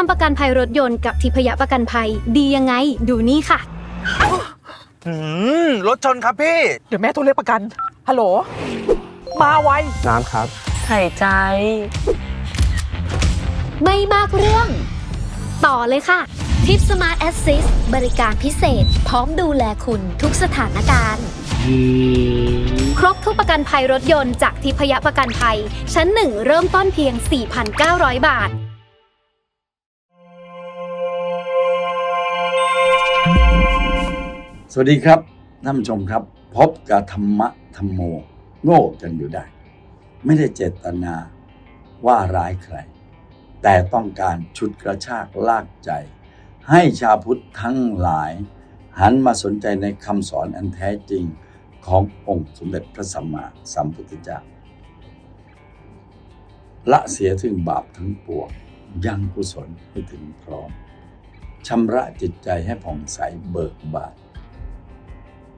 ทำประกันภัยรถยนต์กับทิพยประกันภัย ดียังไง ดูนี่ค่ะอืมรถชนครับพี่ เดี๋ยวแม่โทรเรียกประกัน ฮัลโหล มาไว น้ำครับใส่ใจ ไม่มากเรื่อง ต่อเลยค่ะ ทิปสมาร์ทแอสซิสบริการพิเศษ พร้อมดูแลคุณทุกสถานการณ์ ครบทุกประกันภัยรถยนต์จากทิพยประกันภัย ชั้นหนึ่งเริ่มต้นเพียง 4,900 บาท วัสดีครับท่านผู้ชมครับ พบกับธรรมะธรรมโม โง่กันอยู่ได้ ไม่ได้เจตนาว่าร้ายใคร แต่ต้องการชุดกระชากลากใจ ให้ชาวพุทธทั้งหลาย หันมาสนใจในคำสอนอันแท้จริงขององค์สมเด็จพระสัมมาสัมพุทธเจ้าละเสียถึงบาปทั้งปวงยังกุศลให้ถึงพร้อมชำระจิตใจให้ผ่องใสเบิกบาน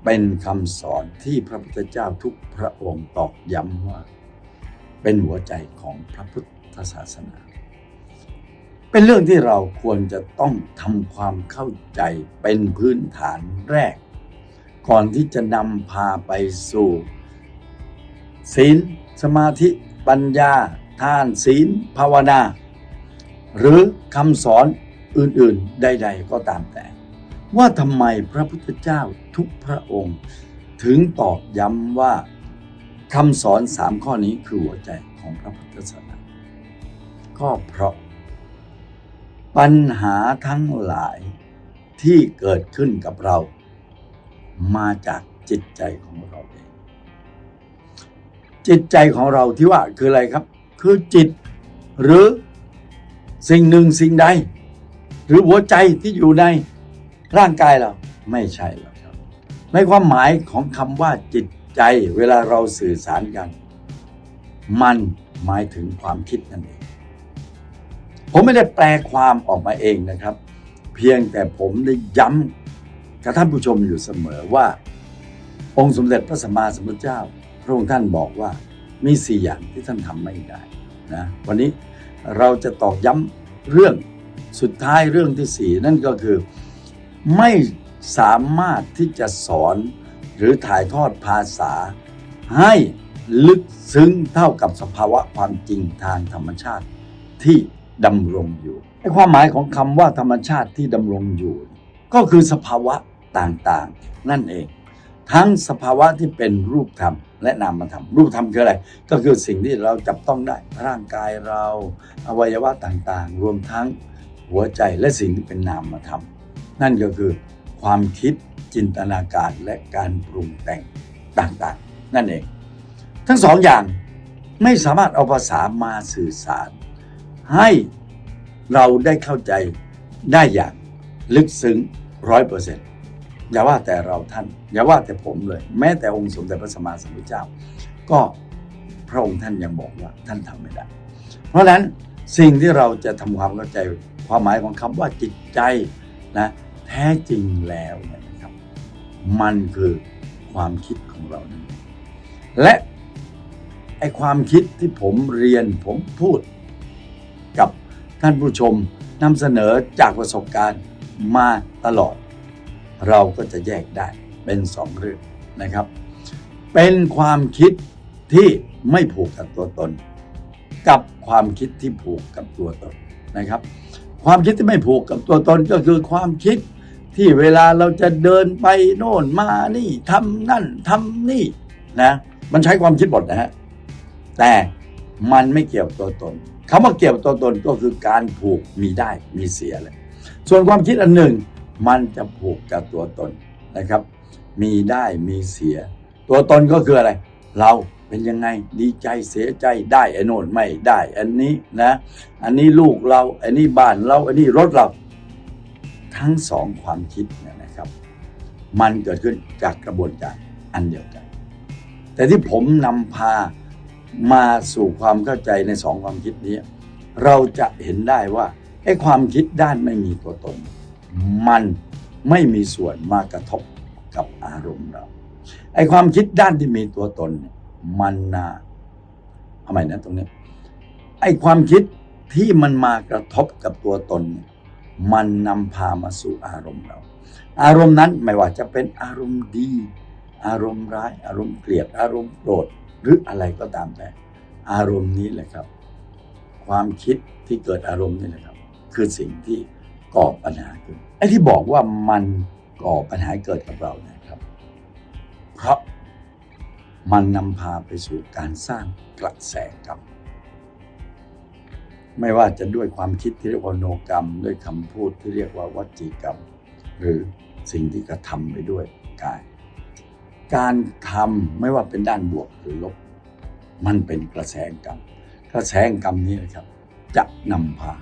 เป็นคำสอนที่พระพุทธเจ้าทุกพระองค์ตอกย้ำว่า เป็นหัวใจของพระพุทธศาสนา เป็นเรื่องที่เราควรจะต้องทำความเข้าใจเป็นพื้นฐานแรก ก่อนที่จะนำพาไปสู่ ศีล สมาธิ ปัญญา ทานศีล ภาวนา หรือคำสอนอื่นๆ ใด ๆ ก็ตามแต่ ว่าทำไมพระพุทธเจ้าทุกพระองค์ ถึงตอกย้ำว่าคำสอนสามข้อนี้คือหัวใจของพระพุทธศาสนาก็เพราะ ปัญหาทั้งหลายที่เกิดขึ้นกับเรา มาจากจิตใจของเราเอง จิตใจของเราที่ว่าคืออะไรครับ คือจิตหรือสิ่งหนึ่งสิ่งใด หรือหัวใจที่อยู่ใน ร่างกายเราไม่ใช่หรอกครับ ในความหมายของคำว่าจิตใจเวลาเราสื่อสารกัน มันหมายถึงความคิดนั่นเอง ผมไม่ได้แปลความออกมาเองนะครับ เพียงแต่ผมได้ย้ำกับท่านผู้ชมอยู่เสมอว่า องค์สมเด็จพระสัมมาสัมพุทธเจ้า พระองค์ท่านบอกว่ามีสี่อย่างที่ท่านทำไม่ได้นะวันนี้เราจะตอกย้ำเรื่องสุดท้ายเรื่องที่สี่นั่นก็คือ ไม่สามารถที่จะสอนหรือถ่ายทอดภาษา ให้ลึกซึ้งเท่ากับสภาวะความจริงทางธรรมชาติที่ดำรงอยู่ความหมายของคำว่าธรรมชาติที่ดำรงอยู่ ก็คือสภาวะต่างๆ นั่นเอง ทั้งสภาวะที่เป็นรูปธรรมและนามธรรมรูปธรรมคืออะไร ก็คือสิ่งที่เราจับต้องได้ร่างกายเรา อวัยวะต่างๆ รวมทั้งหัวใจและสิ่งที่เป็นนามธรรม นั่นก็คือความคิดจินตนาการและการปรุงแต่งต่างๆ นั่นเอง ทั้งสองอย่างไม่สามารถเอาภาษามาสื่อสาร ให้เราได้เข้าใจได้อย่างลึกซึ้งร้อยเปอร์เซ็นต์อย่าว่าแต่เราท่าน อย่าว่าแต่ผมเลย แม้แต่องค์สมเด็จพระสัมมาสัมพุทธเจ้า ก็พระองค์ท่านยังบอกว่าท่านทำไม่ได้ เพราะฉะนั้นสิ่งที่เราจะทำความเข้าใจความหมายของคำว่าจิตใจนะ แท้จริงแล้วเนี่ยนะครับ มันคือความคิดของเรานั่นและไอความคิดที่ผมเรียนผมพูด กับท่านผู้ชมนำเสนอจากประสบการณ์มาตลอด เราก็จะแยกได้เป็นสองเรื่องนะครับ เป็นความคิดที่ไม่ผูกกับตัวตน กับความคิดที่ผูกกับตัวตนนะครับ ความคิดที่ไม่ผูกกับตัวตนก็คือความคิด ที่เวลาเราจะเดินไปโน่นมานี่ทำนั่นทำนี่นะมันใช้ความคิดหมดนะฮะแต่มันไม่เกี่ยวตัวตนคำว่าเกี่ยวตัวตนก็คือการผูกมีได้มีเสียเลยส่วนความคิดอันหนึ่ง มันจะผูกกับตัวตนนะครับ มีได้มีเสีย ตัวตนก็คืออะไร เราเป็นยังไงดีใจเสียใจได้ไอ้โน่นไม่ได้ อันนี้นะ อันนี้ลูกเราอันนี้บ้านเราอันนี้รถเรา ทั้งสองความคิดเนี่ยนะครับ มันเกิดขึ้นจากกระบวนการอันเดียวกัน แต่ที่ผมนำพามาสู่ความเข้าใจในสองความคิดนี้ เราจะเห็นได้ว่าไอ้ความคิดด้านไม่มีตัวตน มันไม่มีส่วนมากระทบกับอารมณ์เราไอ้ความคิดด้านที่มีตัวตน มันนะทำไมนะตรงนี้ไอ้ความคิดที่มันมากระทบกับตัวตนเนี่ย มันนำพามาสู่อารมณ์เรา อารมณ์นั้นไม่ว่าจะเป็นอารมณ์ดี อารมณ์ร้าย อารมณ์เกลียด อารมณ์โกรธหรืออะไรก็ตามแต่ อารมณ์นี้แหละครับ ความคิดที่เกิดอารมณ์นี่แหละครับ คือสิ่งที่ก่อปัญหาขึ้นไอ้ที่บอกว่ามันก่อปัญหาเกิดกับเรานะครับ เพราะมันนำพาไปสู่การสร้างกระแสกรรม ไม่ว่าจะด้วยความคิดที่เรียกว่าโนกรรม ด้วยคำพูดที่เรียกว่าวจีกรรม หรือสิ่งที่กระทำไปด้วยกาย การทำไม่ว่าเป็นด้านบวกหรือลบ มันเป็นกระแสกรรม กระแสกรรมนี้นะครับ จะนำพา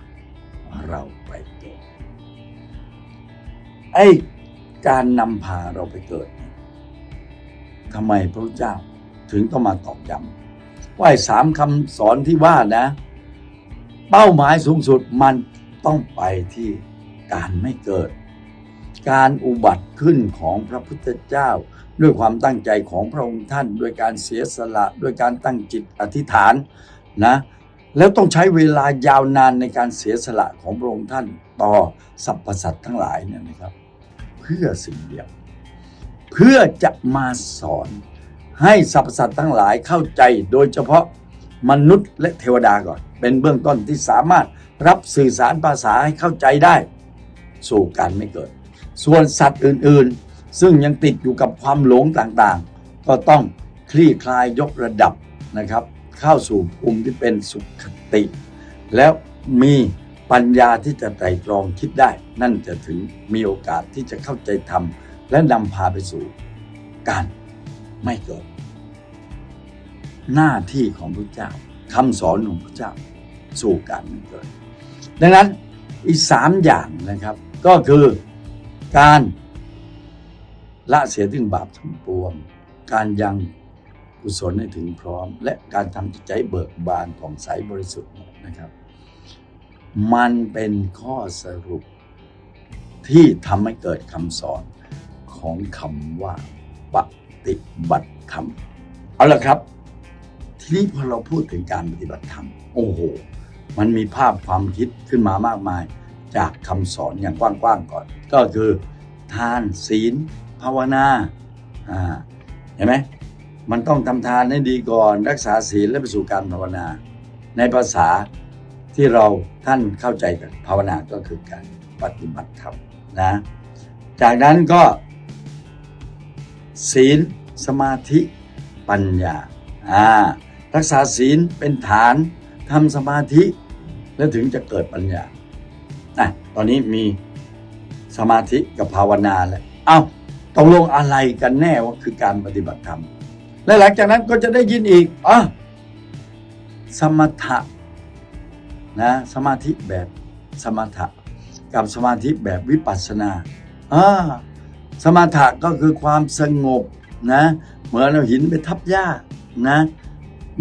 เราไปเกิดไอ้การนำพาเราไปเกิดทำไมพระพุทธเจ้าถึงต้องมาตอกย้ำว่าไอสามคำสอนที่ว่านะ เป้าหมายสูงสุดมันต้องไปที่การไม่เกิด การอุบัติขึ้นของพระพุทธเจ้า ด้วยความตั้งใจของพระองค์ท่าน ด้วยการเสียสละ ด้วยการตั้งจิตอธิษฐานนะแล้วต้องใช้เวลายาวนานในการเสียสละของพระองค์ท่านต่อสรรพสัตว์ทั้งหลายเนี่ยนะครับ เพื่อสิ่งเดียว เพื่อจะมาสอนให้สรรพสัตว์ทั้งหลายเข้าใจโดยเฉพาะมนุษย์และเทวดาก่อน เป็นเบื้องต้นที่สามารถรับสื่อสารภาษาให้เข้าใจได้ สู่การไม่เกิด ส่วนสัตว์อื่นๆ ซึ่งยังติดอยู่กับความหลงต่างๆ ก็ต้องคลี่คลายยกระดับนะครับ เข้าสู่ภูมิที่เป็นสุขติ แล้วมีปัญญาที่จะไตรตรองคิดได้ นั่นจะถึงมีโอกาสที่จะเข้าใจธรรมและนำพาไปสู่การไม่เกิด หน้าที่ของพระเจ้า คำสอนของพระเจ้าสู่การไม่เกิด ดังนั้นอีกสามอย่างนะครับ ก็คือการละเสียถึงบาปทั้งปวง การยังกุศลให้ถึงพร้อม และการทำจิตใจเบิกบานผ่องใสบริสุทธิ์เนี่ยนะครับ มันเป็นข้อสรุปที่ทำให้เกิดคำสอนของคำว่าปฏิบัติธรรม เอาละครับ ทีนี้พอเราพูดถึงการปฏิบัติธรรม โอ้โห มันมีภาพความคิดขึ้นมามากมาย จากคำสอนอย่างกว้างๆก่อน ก็คือทานศีล ภาวนาอ่าเห็นไหมมันต้องทำทานให้ดีก่อน รักษาศีลและไปสู่การภาวนา ในภาษาที่เราท่านเข้าใจกันภาวนาก็คือการปฏิบัติธรรมนะจากนั้นก็ ศีล สมาธิ ปัญญาอ่า รักษาศีลเป็นฐานทำสมาธิ แล้วถึงจะเกิดปัญญาอะตอนนี้มีสมาธิกับภาวนาแล้วเอ้าตกลงอะไรกันแน่ว่าคือการปฏิบัติธรรม และหลังจากนั้นก็จะได้ยินอีกอะสมถะนะสมาธิแบบสมถะกับสมาธิแบบวิปัสสนาอ่าสมถะก็คือความสงบนะ เหมือนเราหินไปทับหญ้านะ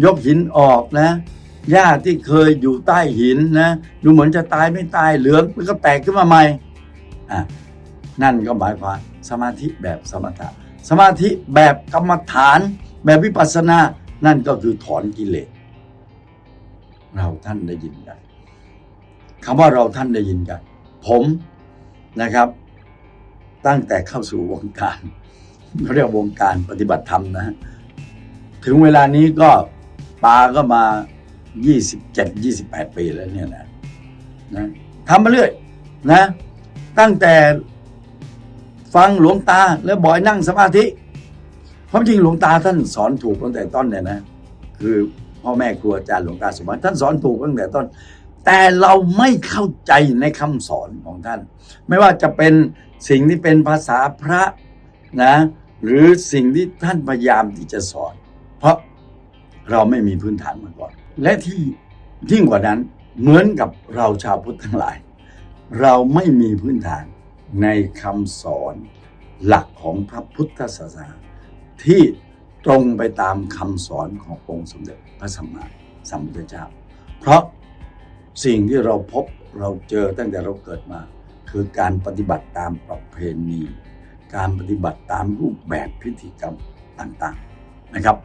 ยกหินออกนะหญ้าที่เคยอยู่ใต้หินนะดูเหมือนจะตายไม่ตายเหลืองแล้วก็แตกขึ้นมาใหม่อะนั่นก็หมายความสมาธิแบบสมถะสมาธิแบบกรรมฐานแบบวิปัสสนา นั่นก็คือถอนกิเลสเราท่านได้ยินกันคำว่าเราท่านได้ยินกัน ผมนะครับ ตั้งแต่เข้าสู่วงการเขาเรียกวงการปฏิบัติธรรมนะ ถึงเวลานี้ก็ ปาก็มา 27 28 ปีแล้วเนี่ยนะนะทำมาเรื่อยนะ ตั้งแต่ฟังหลวงตาแล้วบ่อยนั่งสมาธิความจริงหลวงตาท่านสอนถูกตั้งแต่ต้นเนี่ยนะ คือพ่อแม่ครูอาจารย์หลวงตาสมบัติท่านสอนถูกตั้งแต่ต้น แต่เราไม่เข้าใจในคำสอนของท่าน ไม่ว่าจะเป็นสิ่งที่เป็นภาษาพระนะ หรือสิ่งที่ท่านพยายามที่จะสอน เพราะ เราไม่มีพื้นฐานมาก่อน และที่ยิ่งกว่านั้นเหมือนกับเราชาวพุทธทั้งหลาย เราไม่มีพื้นฐานในคำสอนหลักของพระพุทธศาสนาที่ตรงไปตามคำสอนขององค์สมเด็จพระสัมมาสัมพุทธเจ้า เพราะสิ่งที่เราพบเราเจอตั้งแต่เราเกิดมา คือการปฏิบัติตามประเพณี การปฏิบัติตามรูปแบบพิธีกรรมต่างๆนะครับ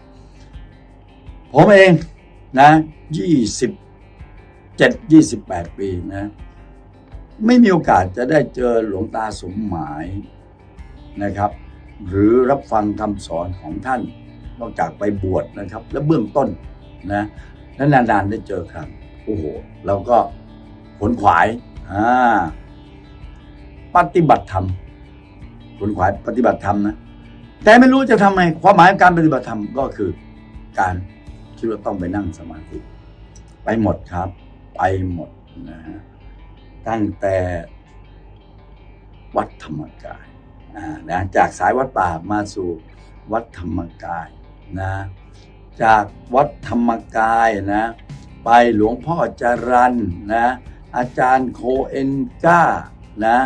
ผมเองนะยี่สิบเจ็ดยี่สิบแปดปีนะ ไม่มีโอกาสจะได้เจอหลวงตาสมหมายนะครับ หรือรับฟังคำสอนของท่าน นอกจากไปบวชนะครับ และเบื้องต้นนะและนานๆได้เจอครั้งโอ้โหเราก็ขนขวายอ่าปฏิบัติธรรมขนขวายปฏิบัติธรรมนะแต่ไม่รู้จะทำไงความหมายของการปฏิบัติธรรมก็คือการ คิดว่าต้องไปนั่งสมาธิ ไปหมดครับ ไปหมดนะฮะตั้งแต่วัดธรรมกายอ่านะจากสายวัดป่ามาสู่วัดธรรมกายนะจากวัดธรรมกายนะไปหลวงพ่อจรันนะอาจารย์โคเอนก้านะ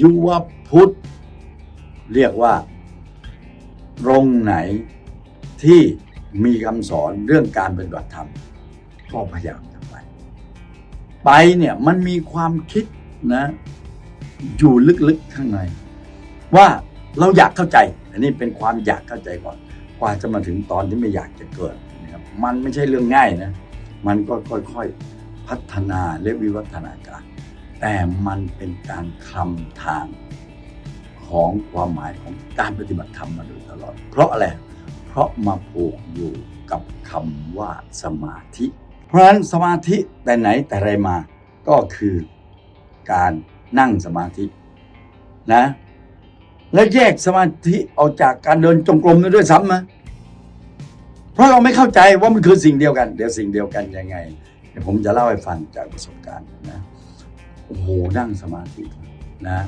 ยุวพุทธ เรียกว่าตรงไหนที่ มีคำสอนเรื่องการปฏิบัติธรรมก็พยายามจะไป ไปเนี่ยมันมีความคิดนะ อยู่ลึกๆข้างใน ว่าเราอยากเข้าใจ อันนี้เป็นความอยากเข้าใจก่อน กว่าจะมาถึงตอนที่ไม่อยากจะเกิดนะครับมันไม่ใช่เรื่องง่ายนะ มันก็ค่อยๆพัฒนาและวิวัฒนาการ แต่มันเป็นการคลำทางของความหมายของการปฏิบัติธรรมมาโดยตลอด เพราะอะไร ราะมาผูกอยู่กับคำว่าสมาธิ เพราะฉะนั้นสมาธิแต่ไหนแต่ไรมาก็คือการนั่งสมาธินะและแยกสมาธิออกจากการเดินจงกรมนั้นด้วยซ้ำนะเพราะเราไม่เข้าใจว่ามันคือสิ่งเดียวกัน เดี๋ยวสิ่งเดียวกันยังไงเดี๋ยวผมจะเล่าให้ฟังจากประสบการณ์นะโอ้โหนั่งสมาธินะ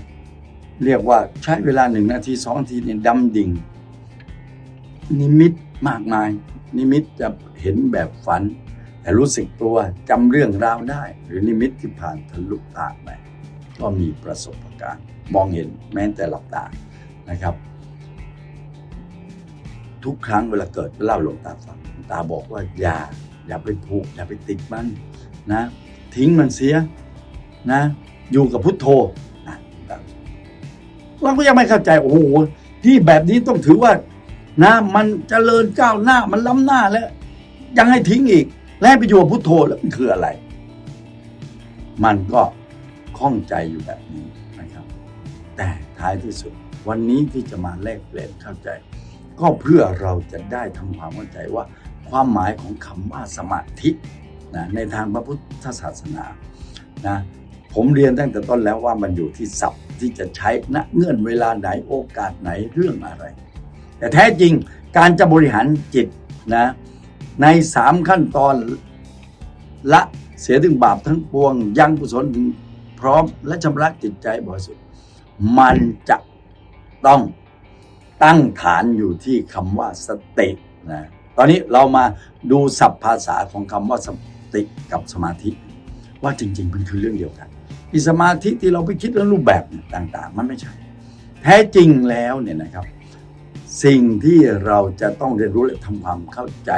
เรียกว่าใช้เวลาหนึ่งนาทีสองนาทีเนี่ยดำดิ่ง นิมิตมากมาย นิมิตจะเห็นแบบฝัน แต่รู้สึกตัวจำเรื่องราวได้ หรือนิมิตที่ผ่านทะลุตาไปก็มีประสบการณ์ มองเห็นแม้แต่หลับตานะครับ ทุกครั้งเวลาเกิดเล่าหลวงตาฟังหลวงตาบอกว่าอย่า อย่าไปผูก อย่าไปติดมันนะ ทิ้งมันเสียนะ อยู่กับพุทโธเราก็ยังไม่เข้าใจโอ้โหที่แบบนี้ต้องถือว่า นะมันเจริญก้าวหน้ามันล้ำหน้าแล้ว ยังให้ทิ้งอีก และให้ไปอยู่กับพุทโธแล้วมันคืออะไร มันก็ข้องใจอยู่แบบนี้นะครับ แต่ท้ายที่สุด วันนี้ที่จะมาแลกเปลี่ยนเข้าใจ ก็เพื่อเราจะได้ทำความเข้าใจว่า ความหมายของคำว่าสมาธินะในทางพระพุทธศาสนานะผมเรียนตั้งแต่ต้นแล้วว่ามันอยู่ที่ศัพท์ที่จะใช้ณเงื่อนเวลาไหนโอกาสไหนเรื่องอะไร แต่แท้จริงการจะบริหารจิตนะในสามขั้นตอนละเสียถึงบาปทั้งปวง ยังกุศลถึงพร้อมและชำระจิตใจบริสุทธิ์มันจะต้องตั้งฐานอยู่ที่คำว่าสตินะตอนนี้เรามาดูศัพท์ภาษาของคำว่าสติกับสมาธิ ว่าจริง ๆ มันคือเรื่องเดียวกันอีสมาธิที่เราไปคิดเรื่องรูปแบบต่าง ๆ มันไม่ใช่ แท้จริงแล้วเนี่ยนะครับ สิ่งที่เราจะต้องเรียนรู้และทำความเข้าใจ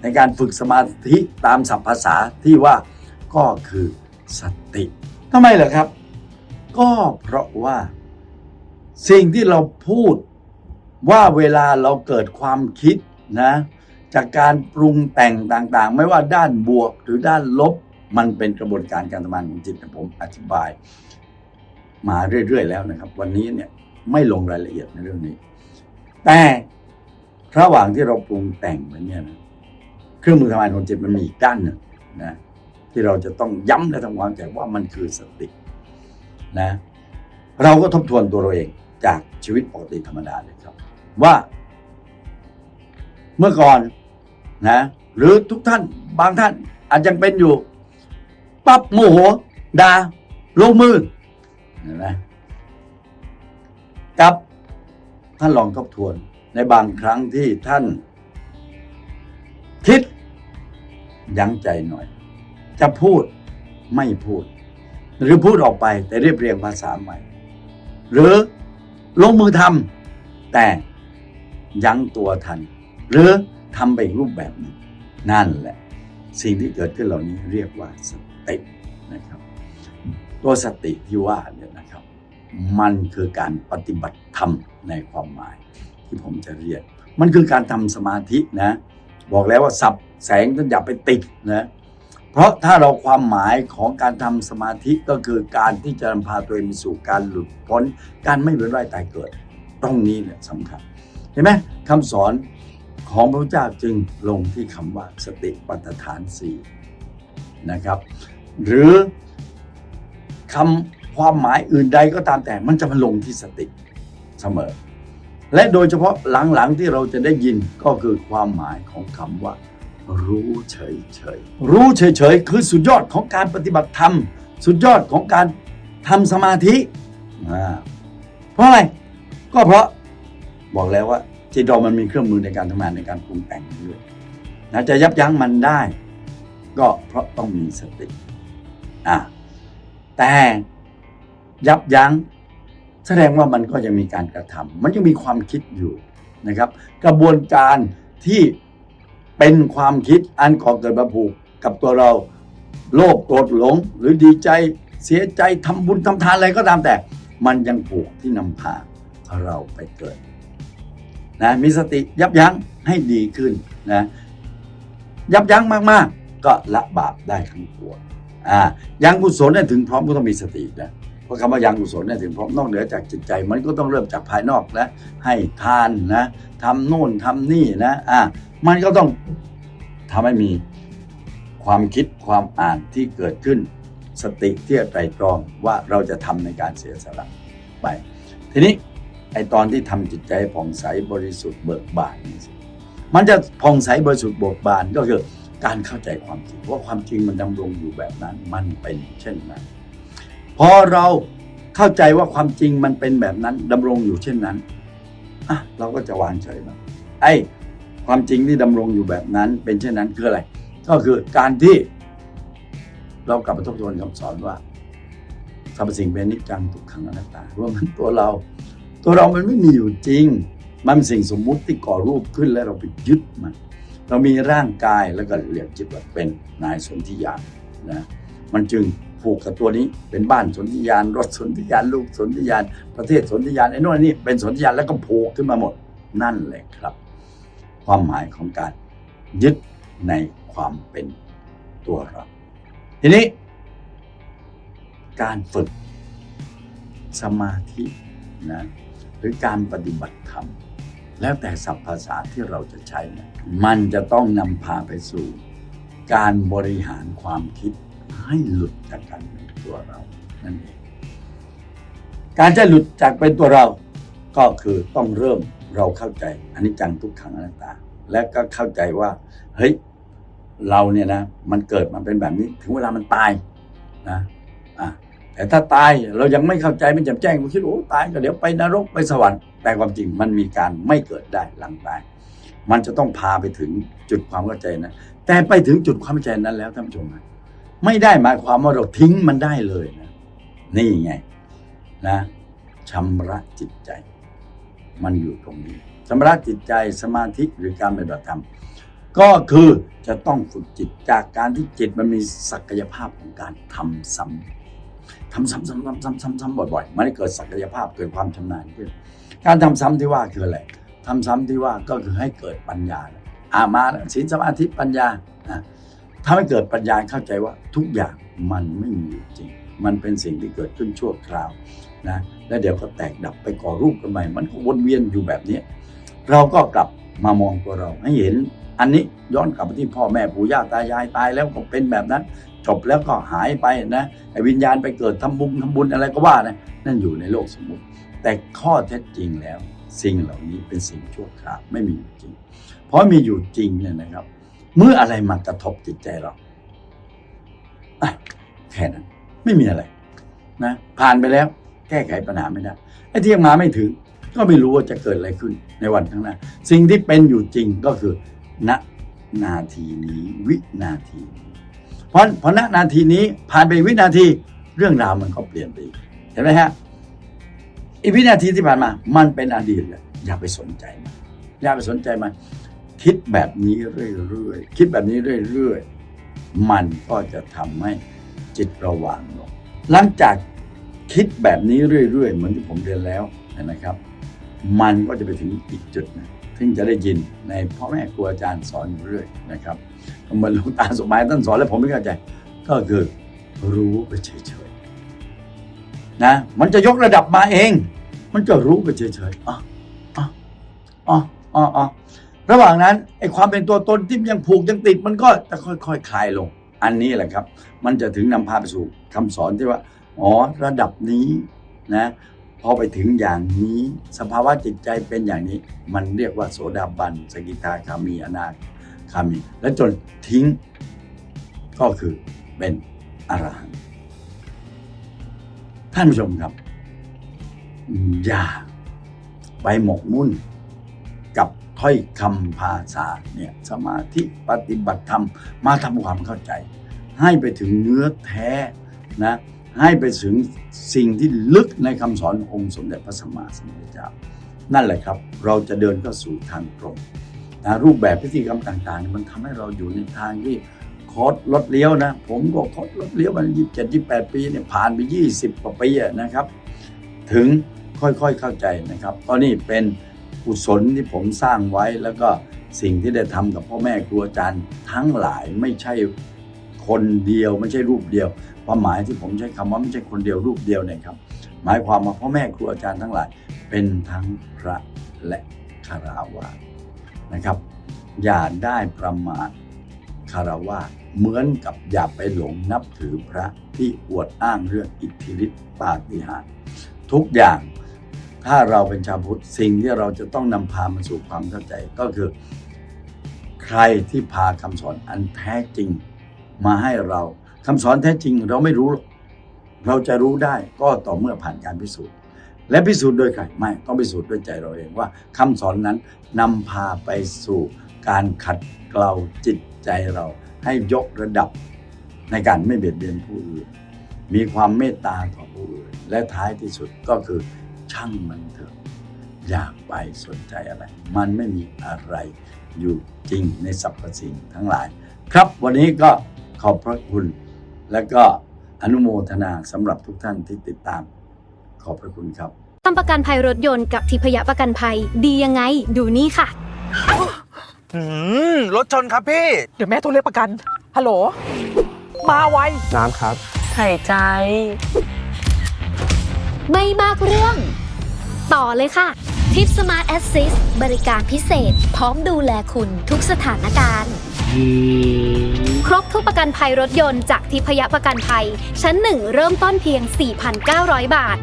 ในการฝึกสมาธิตามศัพท์ภาษาที่ว่าก็คือสติทำไมเหรอครับ ก็เพราะว่า สิ่งที่เราพูดว่าเวลาเราเกิดความคิดนะจากการปรุงแต่งต่างๆ ไม่ว่าด้านบวกหรือด้านลบ มันเป็นกระบวนการการทำงานของจิตนะผมอธิบาย มาเรื่อยๆแล้วนะครับ วันนี้เนี่ยไม่ลงรายละเอียดในเรื่องนี้ แต่ระหว่างที่เราปรุงแต่งไปเนี่ยนะเครื่องมือทำงานของจิตมันมีอีกด้านหนึ่งนะที่เราจะต้องย้ำและทำความเข้าใจว่ามันคือสตินะเราก็ทบทวนตัวเราเองจากชีวิตปกติธรรมดาเลยครับ ว่า เมื่อก่อนนะ หรือทุกท่านบางท่าน อาจยังเป็นอยู่ปั๊บโมโหดา่าลงมือนไหมกับ ท่านลองทบทวนในบางครั้งที่ท่าน คิด ยั้งใจหน่อย จะพูดไม่พูด หรือพูดออกไปแต่เรียบเรียงภาษาใหม่ หรือลงมือทำแต่ยั้งตัวทัน หรือทำไปอีกรูปแบบหนึงนั่นแหละ สิ่งที่เกิดขึ้นเหล่านี้เรียกว่าสตินะครับ ตัวสติที่ว่าเนี่ยนะครับ มันคือการปฏิบัติธรรมในความหมาย ที่ผมจะเรียก มันคือการทำสมาธินะ บอกแล้วว่าสับแสงต้องอย่าไปติดนะเพราะถ้าเราความหมายของการทำสมาธิก็คือการที่จะนำพาตัวเองไปสู่การหลุดพ้น การไม่เวียนว่ายตายเกิด ตรงนี้เนี่ยสำคัญ เห็นไหมคำสอนของพระพุทธเจ้าจึงลงที่คำว่าสติปัฏฐานสี่นะครับ หรือคำ ความหมายอื่นใดก็ตามแต่มันจะมาลงที่สติเสมอ และโดยเฉพาะหลังๆที่เราจะได้ยินก็คือความหมายของคำว่า รู้เฉยๆ รู้เฉยๆ คือสุดยอดของการปฏิบัติธรรม สุดยอดของการทำสมาธิาเพราะอะไร ก็เพราะบอกแล้วว่าจิตเรามันมีเครื่องมือในการทำงานในการปรุงแต่งด้วยนะจะยับยั้งมันได้ ก็เพราะต้องมีสติอะแต่ ยับยั้ง แสดงว่ามันก็ยังมีการกระทำมันยังมีความคิดอยู่นะครับ กระบวนการที่เป็นความคิดอันก่อเกิดมาผูกกับตัวเราโลภโกรธหลง หรือดีใจเสียใจทำบุญทำทานอะไรก็ตามแต่ มันยังผูกที่นำพาเราไปเกิดนะมีสติยับยั้งให้ดีขึ้นนะยับยั้งมากๆ ก็ละบาปได้ทั้งปวงอ่ายังกุศลเนี่ยถึงพร้อมก็ต้องมีสตินะ เพราะคำว่ายังกุศลเนี่ยถึงพร้อมนอกเหนือจากจิตใจ มันก็ต้องเริ่มจากภายนอกนะให้ทานนะทำโน่นทำนี่นะอะมันก็ต้องทำให้มีความคิดความอ่านที่เกิดขึ้น สติที่จะไตรตรองว่าเราจะทำในการเสียสละไป ทีนี้ไอตอนที่ทำจิตใจใผ่องใสบริสุทธิ์เบิกบานนี่สิมันจะผ่องใสบริสุทธิ์เบิกบานก็คือการเข้าใจความจริงว่าความจริงมันดำรงอยู่แบบนั้นมันเป็นเช่นนั้น พอเราเข้าใจว่าความจริงมันเป็นแบบนั้นดำรงอยู่เช่นนั้นอะเราก็จะวางเฉยแล้วไอ้ความจริงที่ดำรงอยู่แบบนั้นเป็นเช่นนั้นคืออะไร ก็คือการที่ เรากลับมาทบทวนคำสอนว่าสรรพสิ่งเป็นนิจจังทุกขังอนัตตารวมทั้งตัวเรา ตัวเรามันไม่มีอยู่จริง มันเป็นสิ่งสมมุติที่ก่อรูปขึ้นแล้วเราไปยึดมัน เรามีร่างกายแล้วก็เรียกจิตว่าเป็นนายสนธิยานนะมันจึง ผูกกับตัวนี้เป็นบ้านสนธิยานรถสนธิยานลูกสนธิยานประเทศสนธิยานไอ้นู่นนี่เป็นสนธิยานแล้วก็ผูกขึ้นมาหมดนั่นแหละครับ ความหมายของการยึดในความเป็นตัวเรา ทีนี้ การฝึกสมาธินะหรือการปฏิบัติธรรม แล้วแต่ศัพท์ภาษาที่เราจะใช้เนี่ยมันจะต้องนำพาไปสู่ การบริหารความคิด ให้หลุดจากการเป็นตัวเรานั่นเอง การจะหลุดจากเป็นตัวเรา ก็คือต้องเริ่มเราเข้าใจอันนี้จังทุกขังอนัตตา และก็เข้าใจว่าเฮ้ยเราเนี่ยนะมันเกิดมาเป็นแบบนี้ถึงเวลามันตายนะอะแต่ถ้าตายเรายังไม่เข้าใจไม่จ่มแจ้งมันคิดโอ้ตายก็เดี๋ยวไปนรกไปสวรรค์แต่ความจริงมันมีการไม่เกิดได้หลังตาย มันจะต้องพาไปถึงจุดความเข้าใจนะแต่ไปถึงจุดความเข้าใจนั้นแล้วท่านผู้ชมนะ ไม่ได้หมายความว่าเราทิ้งมันได้เลยนะนี่ไงนะชำระจิตใจ มันอยู่ตรงนี้ชำระจิตใจสมาธิหรือการปฏิบัติธรรมก็คือจะต้องฝึกจิตจากการที่จิตมันมีศักยภาพของการทำซ้ำทำซ้ำซ้ำซ้ำซ้ำซ้ำซ้ำบ่อยๆมันให้เกิดศักยภาพเกิดความชำนาญขึ้น การทำซ้ำที่ว่าคืออะไรทำซ้ำที่ว่าก็คือให้เกิดปัญญาอามาล้วศีลสมาธิปัญญานะ ทำให้เกิดปัญญาเข้าใจว่าทุกอย่างมันไม่มีจริง มันเป็นสิ่งที่เกิดขึ้นชั่วคราวนะแล้วเดี๋ยวก็แตกดับไปก่อรูปกันใหม่ มันก็วนเวียนอยู่แบบนี้ เราก็กลับมามองตัวเราให้เห็น อันนี้ย้อนกลับไปที่พ่อแม่ปู่ย่าตายายตายแล้วก็เป็นแบบนั้น จบแล้วก็หายไปนะไอ้วิญญาณไปเกิดทำบุญทำบุญอะไรก็ว่านะนั่นอยู่ในโลกสมมุติ แต่ข้อเท็จจริงแล้ว สิ่งเหล่านี้เป็นสิ่งชั่วคราวไม่มีอยู่จริง เพราะมีอยู่จริงเนี่ยนะครับ เมื่ออะไรมากระทบจิตใจเราแค่นั้นไม่มีอะไร นะผ่านไปแล้ว แก้ไขปัญหาไม่ได้ไอ้ที่ยังมาไม่ถึง ก็ไม่รู้ว่าจะเกิดอะไรขึ้นในวันข้างหน้า สิ่งที่เป็นอยู่จริงก็คือ ณนาทีนี้ วินาทีนี้เพราะพอณนาทีนี้ผ่านไปวินาทีเรื่องราวมันก็เปลี่ยนไปเห็นไหมฮะอีกวินาทีที่ผ่านมา มันเป็นอดีตเลยอย่าไปสนใจมันอย่าไปสนใจมัน คิดแบบนี้เรื่อยๆ คิดแบบนี้เรื่อยๆ มันก็จะทำให้จิตราวางลง หลังจากคิดแบบนี้เรื่อยๆ เหมือนที่ผมเรียนแล้วนะครับ มันก็จะไปถึงอีกจุดหนึงซึ่งจะได้ยินในพ่อแม่ครูอาจารย์สอนเรื่อยนะครับเหมือนหลวงตาสมัยท่านสอนแล้วผมไม่เข้าใจ ก็คือรู้ไปเฉยๆนะมันจะยกระดับมาเอง มันจะรู้ไปเฉยๆอ๋ออ๋ออ๋ออ๋อ ระหว่างนั้นไอ้ความเป็นตัวตนที่ยังผูกยังติดมันก็จะค่อยๆคคลายลง อันนี้แหละครับ มันจะถึงนำพาไปสู่คำสอนที่ว่าอ๋อระดับนี้นะพอไปถึงอย่างนี้สภาวะจิตใจเป็นอย่างนี้ มันเรียกว่าโสดาบัน สกิทาคามีอนาคามี และจนทิ้งก็คือเป็นอรหันต์ท่านผู้ชมครับ อย่าไปหมกมุ่นกับ ถ้อยคำภาษาเนี่ยสมาธิปฏิบัติธรรมมาทำความเข้าใจ ให้ไปถึงเนื้อแท้นะให้ไปถึงสิ่งที่ลึกในคำสอนองค์สมเด็จพระสัมมาสัมพุทธเจ้า นั่นแหละครับ เราจะเดินเข้าสู่ทางตรงนะรูปแบบพิธีกรรมต่างๆ มันทำให้เราอยู่ในทางที่คอร์สรถเลี้ยวนะ ผมก็คอร์สรถเลี้ยวมายี่สิบเจ็ดยี่แปดปีเนี่ยผ่านไปยี่สิบกว่าปีนะครับ ถึงค่อยๆเข้าใจนะครับก็นี่เป็น กุศลที่ผมสร้างไว้แล้วก็สิ่งที่ได้ทำกับพ่อแม่ครูอาจารย์ทั้งหลายไม่ใช่คนเดียวไม่ใช่รูปเดียวความหมายที่ผมใช้คำว่าไม่ใช่คนเดียวรูปเดียวเนี่ยครับ หมายความว่าพ่อแม่ครูอาจารย์ทั้งหลาย เป็นทั้งพระและคาราวาสนะครับ อย่าได้ประมาทคารวาสเหมือนกับอย่าไปหลงนับถือพระที่อวดอ้างเรื่องอิทธิฤทธิปาฏิหาริย์ทุกอย่าง ถ้าเราเป็นชาวพุทธสิ่งที่เราจะต้องนำพามาสู่ความเข้าใจก็คือ ใครที่พาคำสอนอันแท้จริง มาให้เราคำสอนแท้จริงเราไม่รู้หรอกเราจะรู้ได้ก็ต่อเมื่อผ่านการพิสูจน์ และพิสูจน์โดยใครไม่ต้องพิสูจน์ด้วยใจเราเองว่าคำสอนนั้นนำพาไปสู่การขัดเกลาจิตใจเรา ให้ยกระดับในการไม่เบียดเบียนผู้อื่น มีความเมตตาต่อผู้อื่น และท้ายที่สุดก็คือ ช่างมันเถอะ อย่าไปสนใจอะไร มันไม่มีอะไรอยู่จริงในสรรพสิ่งทั้งหลาย ครับวันนี้ก็ขอบพระคุณ และก็อนุโมทนาสำหรับทุกท่านที่ติดตาม ขอบพระคุณครับทำประกันภัยรถยนต์กับทิพยประกันภัยดียังไง ดูนี่ค่ะอืมรถชนครับพี่ เดี๋ยวแม่โทรเรียกประกัน ฮัลโหล มาไว น้ำครับ หายใจ ไม่มากเรื่อง ต่อเลยค่ะ ทิปสมาร์ทแอสซิสบริการพิเศษ พร้อมดูแลคุณทุกสถานการณ์ ครบทุกประกันภัยรถยนต์จากทิพยประกันภัย ชั้น 1 เริ่มต้นเพียง 4,900 บาท